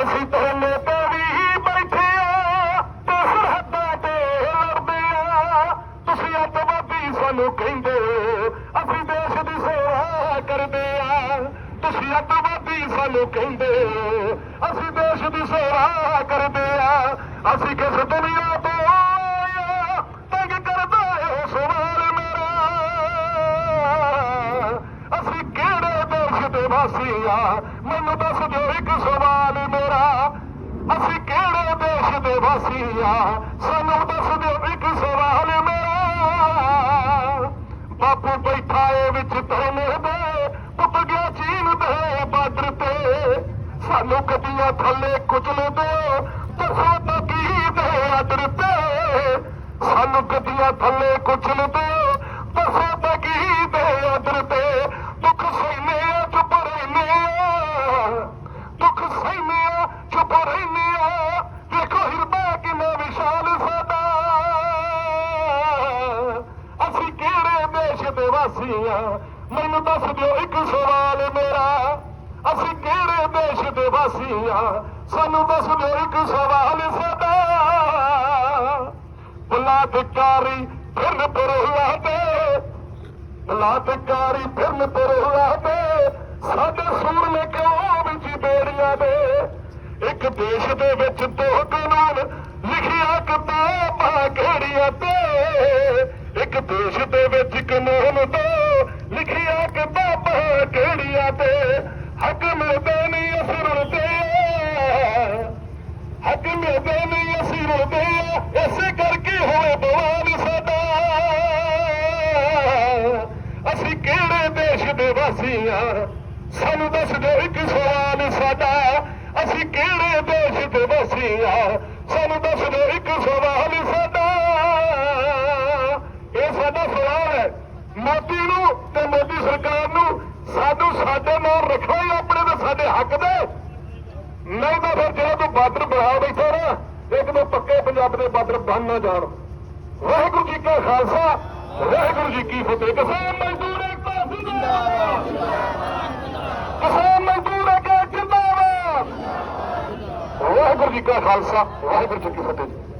ਅਸੀਂ ਤੁਹਾਨੂੰ ਤੇ ਵੀ ਬੈਠੇ ਆ, ਤੇ ਸਰਹੱਦਾਂ ਤੇ ਲੜਦੇ ਆ। ਤੁਸੀਂ ਅੱਤਵਾਦੀ ਸਾਨੂੰ ਕਹਿੰਦੇ ਹੋ, ਅਸੀਂ ਦੇਸ਼ ਦੀ ਸੇਵਾ ਕਰਦੇ ਆ। ਤੁਸੀਂ ਅੱਤਵਾਦੀ ਸਾਨੂੰ ਕਹਿੰਦੇ ਹੋ, ਅਸੀਂ ਦੇਸ਼ ਦੀ ਸੇਵਾ ਕਰਦੇ ਆ। ਅਸੀਂ ਕਿਸ ਦੁਨੀਆ ਤੋਂ ਆਏ ਆ, ਤੰਗ ਕਰਦਾ ਏ ਸਵਾਲ ਮੇਰਾ। ਅਸੀਂ ਕਿਹੜੇ ਦੇਸ਼ ਦੇ ਵਾਸੀ ਆ? ਮੈਨੂੰ ਦੱਸ ਦਿਓ ਦੇਸ਼ ਸਾਨੂੰ ਦੱਸ ਦਿਓ ਇੱਕ ਸਵਾਲ ਮੇਰਾ। ਬਾਪੂ ਬੈਠਾ ਏ ਵਿੱਚ ਤੈਨੇ ਦੇ ਪੁੱਤ ਗਿਆ ਚੀਨ ਦੇ ਬਾਰਡਰ ਤੇ। ਸਾਨੂੰ ਕਦੀਆਂ ਥੱਲੇ ਕੁਚਲ ਦਿਓ, ਦੱਸੋ ਤਾਂ ਕੀ ਦੇ ਆਦਰ ਤੇ। ਸਾਨੂੰ ਕਦੀਆਂ ਥੱਲੇ ਕੁਚਲ ਅਸੀਂ ਕਿਹੜੇ ਦੇਸ਼ ਦੇ ਵਾਸੀ ਆ? ਮੈਨੂੰ ਦੱਸ ਦਿਓ ਇੱਕ ਸਵਾਲ ਮੇਰਾ। ਅਸੀਂ ਕਿਹੜੇ ਦੇਸ਼ ਦੇ ਵਾਸੀ ਆ? ਸਾਨੂੰ ਦੱਸ ਦਿਓ ਇੱਕ ਸਵਾਲ ਸਾਡਾ। ਬਲਾਤਕਾਰੀ ਫਿਰਨ ਪਰੋਲਾ ਤੇ ਬਲਾਤਕਾਰੀ ਫਿਰਨ ਪਰੋਲਾ ਤੇ ਸਾਡੇ ਸੂਰਮੇ ਕਿਉਂ ਵਿੱਚ ਬੇੜੀਆਂ ਦੇ ਇੱਕ ਦੇਸ਼ ਦੇ ਵਿੱਚ ਦੇਸ਼ ਦੇ ਵਿੱਚ ਕਾਨੂੰਨ ਦੋ ਲਿਖਿਆ ਕਿਤਾਬਾਂ ਕਿਹੜੀਆਂ ਤੇ? ਹੱਕ ਮਿਲਦੇ ਨਹੀਂ ਅਸੀਂ ਰੁਲਦੇ ਹੱਕ ਮਿਲਦੇ ਨਹੀਂ ਅਸੀਂ ਰੁਲਦੇ ਇਸੇ ਕਰਕੇ ਹੋਏ ਬਵਾਲ ਸਾਡਾ। ਅਸੀਂ ਕਿਹੜੇ ਦੇਸ਼ ਦੇ ਵਾਸੀ ਆ ਸਾਨੂੰ ਦੱਸ ਦਿਓ ਇੱਕ ਸਵਾਲ ਸਾਡਾ। ਅਸੀਂ ਕਿਹੜੇ ਦੇਸ਼ ਦੇ ਵਾਸੀ ਆ ਸਾਨੂੰ ਸਾਡੇ ਨਾਲ ਰੱਖਿਆ ਹੀ ਆਪਣੇ ਤੇ ਸਾਡੇ ਹੱਕ ਦੇ ਨਹੀਂ ਤਾਂ ਫਿਰ ਜਿਹੜਾ ਤੂੰ ਬਾਦਰ ਬਣਾ ਬੈਠਾ ਨਾ, ਇੱਕ ਦੋ ਪੱਕੇ ਪੰਜਾਬ ਦੇ ਬਾਦਰ ਬਣ ਨਾ ਜਾਣ। ਵਾਹਿਗੁਰੂ ਜੀ ਕਾ ਖਾਲਸਾ, ਵਾਹਿਗੁਰੂ ਜੀ ਕੀ ਫਤਿਹ। ਕਿਸਾਨ ਮਜ਼ਦੂਰ ਏਕਤਾ ਜ਼ਿੰਦਾਬਾਦ ਕਿਸਾਨ ਮਜ਼ਦੂਰ ਏਕਤਾ ਜ਼ਿੰਦਾਬਾਦ ਵਾਹਿਗੁਰੂ ਜੀ ਕਾ ਖਾਲਸਾ, ਵਾਹਿਗੁਰੂ ਜੀ ਕੀ ਫਤਿਹ।